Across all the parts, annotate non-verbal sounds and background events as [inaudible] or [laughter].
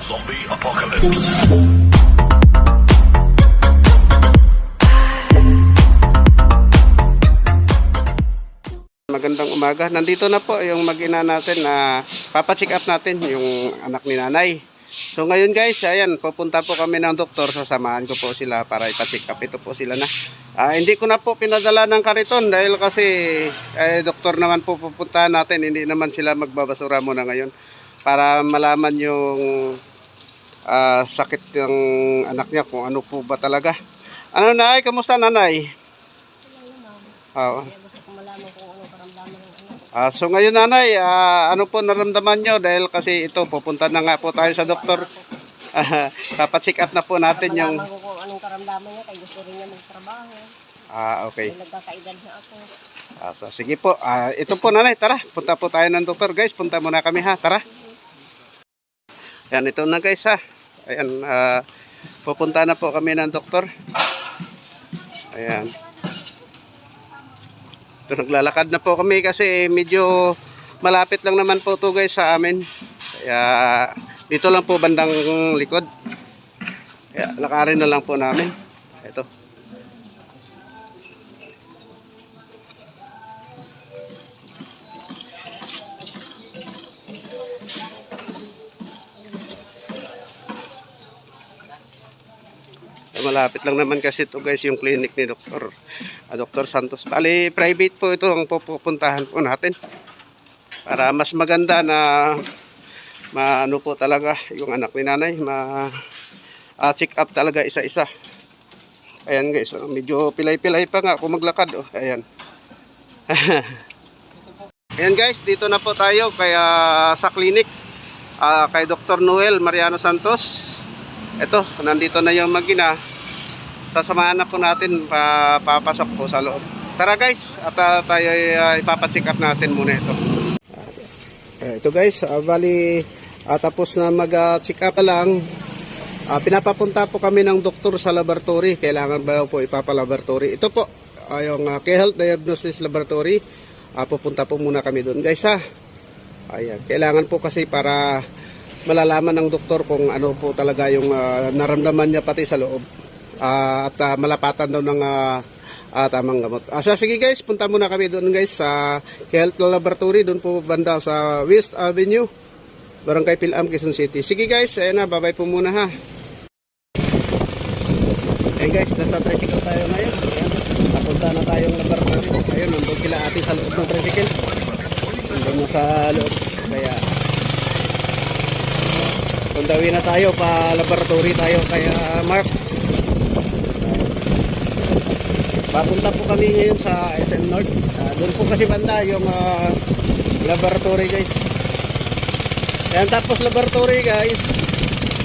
Zombie Apocalypse. Magandang umaga. Nandito na po yung mag-ina natin na papacheck up natin yung anak ni nanay. So ngayon guys, ayan, pupunta po kami ng doktor. Sasamahan ko po sila para ipacheck up. Ito po sila na. Ah, hindi ko na po pinadala ng kariton dahil kasi eh, doktor naman po pupuntahan natin. Hindi naman sila magbabasura muna ngayon. Para malaman yung ah, sakit ng anak niya kung ano po ba talaga. Ano nanay? Kamusta nanay? Oo. Ah, so ngayon nanay, ah, ano po naramdaman nyo? Dahil kasi ito, pupunta na nga po tayo sa doktor. [laughs] Ah, Papacheck up na po natin yung... Malaman ko kung anong karamdaman niya, kaya gusto rin niya magtrabaho. Ah, okay. Nagkakaedad na ako. Ah, so, sige po. Ah, ito po nanay, tara. Punta po tayo ng doktor. Guys, punta muna kami ha. Tara. Yan, ito na guys ha. Ayan, ah, pupunta na po kami ng doktor. Ayan. Ito, naglalakad na po kami kasi medyo malapit lang naman po to guys sa amin. Kaya dito lang po bandang likod. Kaya lakarin na lang po namin. Ito. Malapit lang naman kasi ito guys yung clinic ni Dr. ah, Dr. Santos. Bali, private po ito ang pupuntahan po natin. Para mas maganda na maano po talaga yung anak ni nanay. Ma ah, check up talaga isa-isa. Ayan guys, oh, medyo pilay-pilay pa nga kung maglakad. Oh. Ayan. [laughs] Ayan guys, dito na po tayo kaya sa clinic ah, kay Dr. Noel Mariano Santos. Ito, nandito na yung magina. Sasamahan na po natin pa, papasok po sa loob. Tara guys, at ah, tayo uh, ipapacheck up natin muna ito. Eh, ito guys, ah, bali ah, tapos na mag-check up lang. Ah, pinapapunta po kami ng doktor sa laboratory. Kailangan ba po ipapalaboratory? Ito po, ah, yung uh, K-Health Diagnosis Laboratory. Ah, pupunta po muna kami doon guys ha. Ayan, kailangan po kasi para malalaman ng doktor kung ano po talaga yung ah, naramdaman niya pati sa loob. Ah, at ah, malapatan daw ng ah, ah, tamang gamot. Ah, so, sige guys, punta muna kami doon guys sa Health Laboratory, doon po banda sa West Avenue, Barangay Pilam, Quezon City. Sige guys, ayan na, babay po muna ha. Ayan guys, nasa tricycle tayo ngayon. Ayan, napunta na tayong laboratory. Ayun, nandun sila ate sa loob ng tricycle. Nandun na sa loob. Kaya, Puntawi na tayo pa laboratory tayo kaya Mark. Papunta po kami ngayon sa SM North. Ah, doon po kasi banda yung ah, laboratory guys. Yan tapos laboratory guys.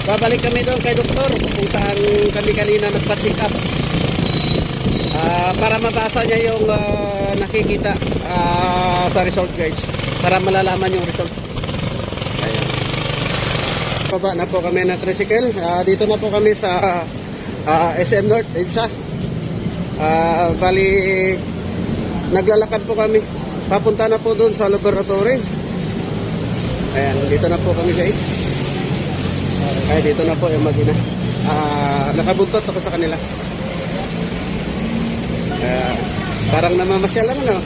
Babalik kami doon kay doktor kung saan kami kanina nagpa-check up. Ah, para mabasa niya yung ah, nakikita ah, sa result guys. Para malalaman yung result. Ayan. Baba na po kami na tricycle. Ah, dito na po kami sa ah, SM North, EDSA. Ah, bali, naglalakad po kami. Papunta na po doon sa laboratory. Ayan, dito na po kami guys. Ay, dito na po yung magina. Ah, nakabuntot ako sa kanila. Ah, parang namamasyal lang, ano?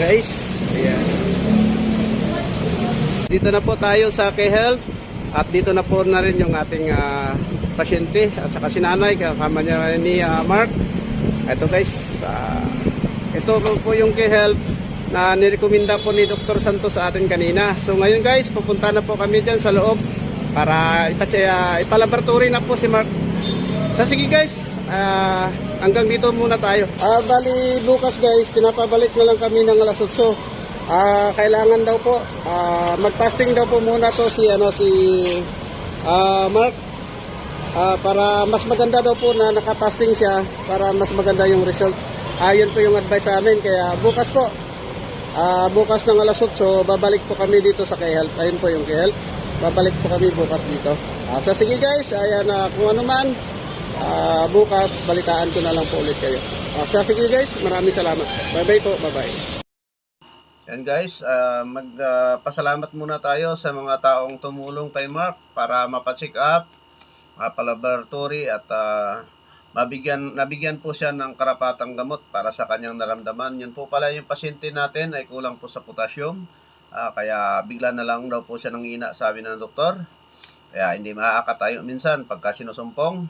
Guys, ayan. Dito na po tayo sa K-Health. At dito na po na rin yung ating ah, pasyente at saka si nanay, kasama niya ni ah, Mark. Ito guys, ah, ito po, yung K-Health na nirekomenda po ni Dr. Santos sa atin kanina. So ngayon guys, pupunta na po kami dyan sa loob para ipatya, ipalaboratory na po si Mark. Sa sige guys, ah, hanggang dito muna tayo. Ah, bali bukas guys, pinapabalik na lang kami ng alas 8. Ah, kailangan daw po ah, mag-fasting daw po muna to si ano si ah, Mark Ah, para mas maganda daw po na nakapasting siya para mas maganda yung result. Ayun po yung advice sa amin kaya bukas po ah, bukas ng alas 8 babalik po kami dito sa K-Health. Ayun po yung K-Health. Babalik po kami bukas dito. Ah, so sige guys, ayan na kung ano man ah, bukas balitaan ko na lang po ulit kayo. Ah, so sige guys, maraming salamat. Bye bye po, bye bye. Yan guys, ah, magpasalamat muna tayo sa mga taong tumulong kay Mark para mapacheck up, mapalaboratory at ah, mabigyan, nabigyan po siya ng karapatang gamot para sa kanyang naramdaman. Yun po pala yung pasyente natin ay kulang po sa potassium. Ah, kaya bigla na lang daw po siya nangina sabi ng doktor. Kaya hindi makakatayo minsan pagka sinusumpong.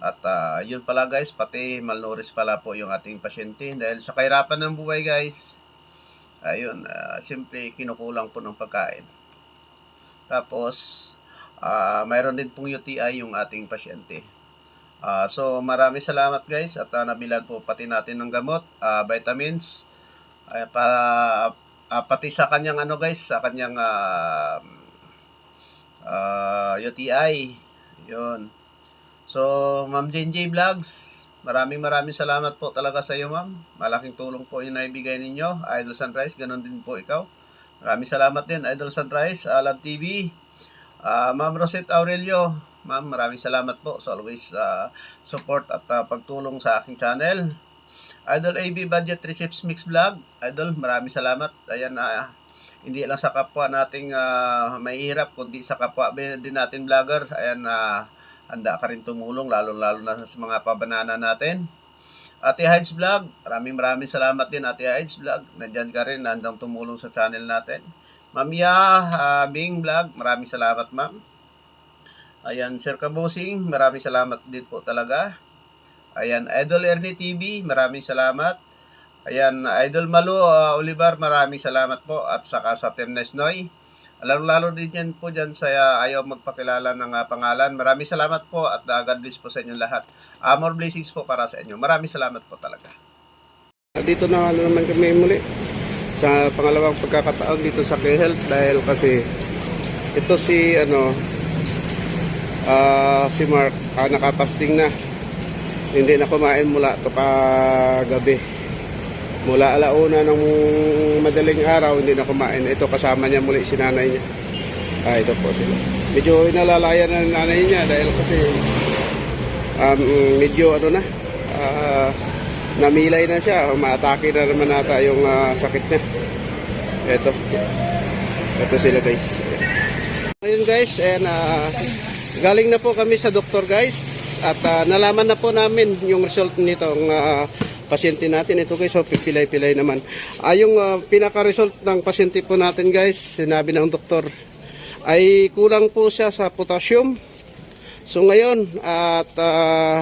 At ah, yun pala guys, pati malnourished pala po yung ating pasyente. Dahil sa kahirapan ng buhay guys, ayun, ah, siyempre kinukulang po ng pagkain. Tapos, ah, mayroon din pong UTI yung ating pasyente. Ah, so maraming salamat guys at ah, nabilan po pati natin ng gamot, ah, vitamins, ay, para ah, pati sa kanyang ano guys, sa kanyang ah, ah, UTI. Yun. So, Ma'am JJ Vlogs, maraming maraming salamat po talaga sa iyo, Ma'am. Malaking tulong po yung naibigay ninyo. Idol Sunrise, ganun din po ikaw. Maraming salamat din, Idol Sunrise, uh, Love TV. Ah, Ma'am Rosette Aurelio, Ma'am, maraming salamat po sa always ah, support at ah, pagtulong sa aking channel. Idol AB Budget Receipts Mix Vlog, Idol, maraming salamat. Ayan, ah, hindi lang sa kapwa nating ah, mahihirap, kundi sa kapwa din natin vlogger. Ayan, ah, handa ka rin tumulong, lalo-lalo na sa mga pabanana natin. Ate Hides Vlog, maraming maraming salamat din Ate Hides Vlog. Nandyan ka rin, nandang tumulong sa channel natin. Mamia ah, Bing Vlog, maraming salamat ma'am. Ayan, Sir Kabusing, maraming salamat din po talaga. Ayan, Idol Ernie TV, maraming salamat. Ayan, Idol Malu ah, Olivar, maraming salamat po. At saka sa Team Nesnoy. Lalo-lalo din yan po dyan sa ah, ayaw magpakilala ng ah, pangalan. Maraming salamat po at uh, God bless po sa inyong lahat. Uh, more blessings po para sa inyo. Maraming salamat po talaga. Dito na naman kami muli sa pangalawang pagkakataon dito sa K-Health dahil kasi ito si ano ah, si Mark ah, nakapasting na. Hindi na kumain mula to kagabi. Mula alauna ng madaling araw hindi na kumain. Ito kasama niya muli si nanay niya. Ah ito po sila. Medyo inalalayan na nanay niya dahil kasi um, medyo ano na ah, namilay na siya. Umaatake na naman nata yung ah, sakit niya. Ito ito sila guys. Ngayon guys and ah, galing na po kami sa doktor guys. At ah, nalaman na po namin yung result nitong ah, pasyente natin. Ito guys so pipilay-pilay naman. Ah, yung ah, pinaka-result ng pasyente po natin guys sinabi ng doktor ay kulang po siya sa potassium. So ngayon at ah,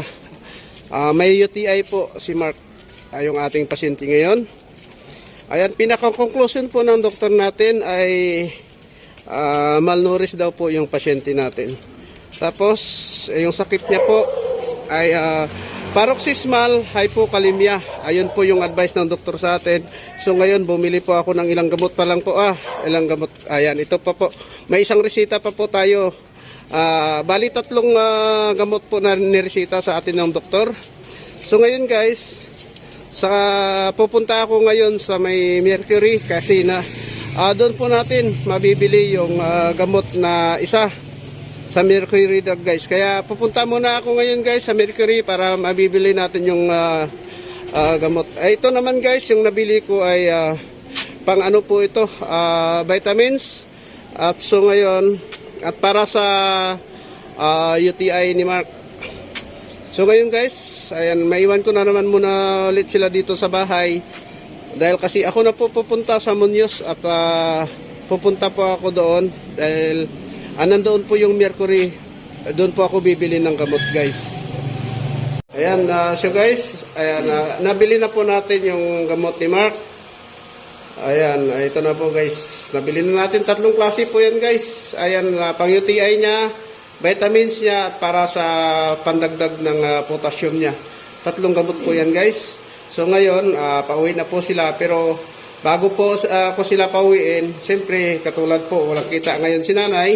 ah, may UTI po si Mark ay yung ating pasyente ngayon ayan pinaka-conclusion po ng doktor natin ay ah, malnourished daw po yung pasyente natin tapos, eh, yung sakit niya po ay ah, paroxysmal hypokalemia. Ayun po yung advice ng doktor sa atin. So ngayon, bumili po ako ng ilang gamot pa lang po. Ah, ilang gamot. Ayan, ito pa po. May isang resita pa po tayo. Ah, bali tatlong ah, gamot po na niresita sa atin ng doktor. So ngayon guys, sa pupunta ako ngayon sa may Mercury kasi na ah, doon po natin mabibili yung ah, gamot na isa sa Mercury Drug guys. Kaya pupunta muna ako ngayon guys sa Mercury para mabibili natin yung ah, ah, gamot. Eh, ito naman guys, yung nabili ko ay ah, pang ano po ito, ah, vitamins. At so ngayon, at para sa ah, UTI ni Mark. So ngayon guys, ayan, maiwan ko na naman muna ulit sila dito sa bahay. Dahil kasi ako na po pupunta sa Munyos at ah, pupunta po ako doon dahil Ah, nandoon po yung Mercury. Doon po ako bibili ng gamot, guys. Ayan, ah, so guys, ayan, ah, nabili na po natin yung gamot ni Mark. Ayan, ito na po guys. Nabili na natin tatlong klase po yan guys. Ayan, ah, pang UTI niya, vitamins niya, para sa pandagdag ng ah, potassium niya. Tatlong gamot po yan guys. So ngayon, ah, pauwi na po sila pero bago po ah, ako sila pauwiin, siyempre katulad po, walang kita ngayon si nanay.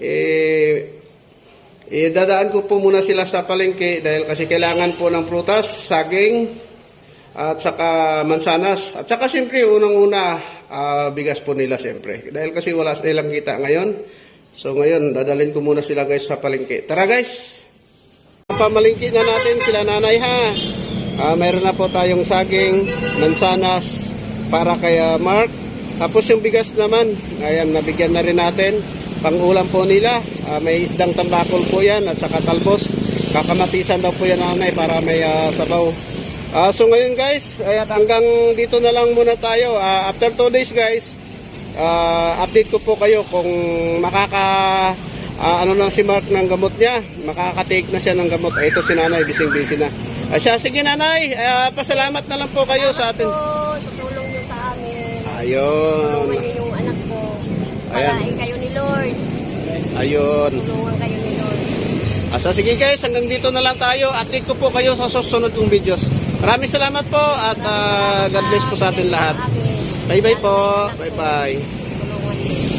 Eh, eh, dadaan ko po muna sila sa palengke dahil kasi kailangan po ng prutas, saging, at saka mansanas. At saka siyempre, unang-una, ah, bigas po nila siyempre. Dahil kasi wala silang kita ngayon. So ngayon, dadalhin ko muna sila guys sa palengke. Tara guys! Pamalingki na natin sila nanay ha. Ah, mayroon na po tayong saging, mansanas, para kay ah, Mark. Tapos yung bigas naman, ayan, nabigyan na rin natin. Pang-ulam po nila, Ah, may isdang tambakol po yan at saka talbos. Kakamatisan daw po yan nanay para may ah, sabaw. Ah, so ngayon guys, ay, at hanggang dito na lang muna tayo. Ah, after 2 days guys, ah, update ko po kayo kung makaka ah, ano lang si Mark ng gamot niya, makaka-take na siya ng gamot. Ay, ito si nanay, bising-busy na. Ah, siya, sige nanay, ah, pasalamat na lang po kayo sa atin. Po, sa tulong niyo sa amin. Ayun. Tulungan niyo yung anak ko. Palain kayo ni Lord. Ayun. Tulungan kayo ni Lord. Asa sige guys, hanggang dito na lang tayo. Update ko po kayo sa susunod kong videos. Maraming salamat po at ah, God bless po sa atin lahat. Amin. Bye bye po. Bye bye. Tulungan niyo.